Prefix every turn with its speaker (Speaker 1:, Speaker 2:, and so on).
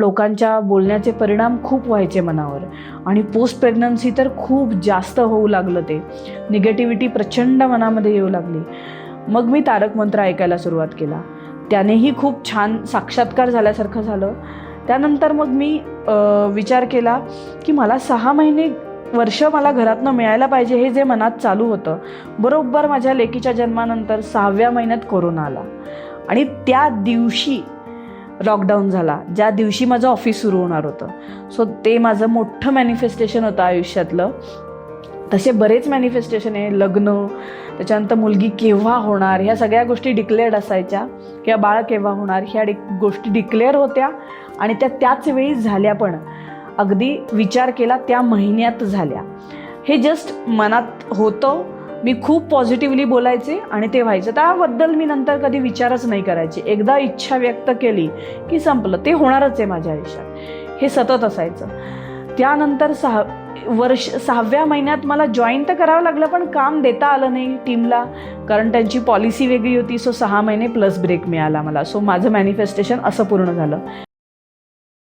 Speaker 1: लोकांच्या बोलण्याचे परिणाम खूप व्हायचे मनावर. आणि पोस्ट प्रेग्नन्सी तर खूप जास्त होऊ लागलं ते. निगेटिव्हिटी प्रचंड मनामध्ये येऊ लागली. मग मी तारक मंत्र ऐकायला सुरुवात केला. त्यानेही खूप छान साक्षात्कार झाल्यासारखं झालं. त्यानंतर मग मी विचार केला की मला सहा महिने वर्ष मला घरातनं मिळायला पाहिजे हे जे मनात चालू होतं बरोबर माझ्या लेकीच्या जन्मानंतर सहाव्या महिन्यात कोरोना आला. आणि त्या दिवशी लॉकडाऊन झाला. ज्या दिवशी माझं ऑफिस सुरू होणार होतं. सो ते माझं मोठं मॅनिफेस्टेशन होतं आयुष्यातलं. तसे बरेच मॅनिफेस्टेशन आहे. लग्न त्याच्यानंतर मुलगी केव्हा होणार ह्या सगळ्या गोष्टी डिक्लेअर्ड असायच्या. किंवा बाळ केव्हा होणार ह्या डि गोष्टी डिक्लेअर होत्या. आणि त्या त्याच वेळी झाल्या पण. अगदी विचार केला त्या महिन्यात झाल्या. हे जस्ट मनात होतं. मी खूप पॉझिटिव्हली बोलायचे आणि ते व्हायचं. त्याबद्दल मी नंतर कधी विचारच नाही करायचे. एकदा इच्छा व्यक्त केली की संपलं. ते होणारच आहे माझ्या आयुष्यात. हे सतत असायचं. त्यानंतर सहा वर्ष सहाव्या महिन्यात मला जॉईन तर करावं लागलं पण काम देता आलं नाही टीमला कारण त्यांची पॉलिसी वेगळी होती. सो सहा महिने प्लस ब्रेक मिळाला मला. सो माझं मॅनिफेस्टेशन असं पूर्ण झालं.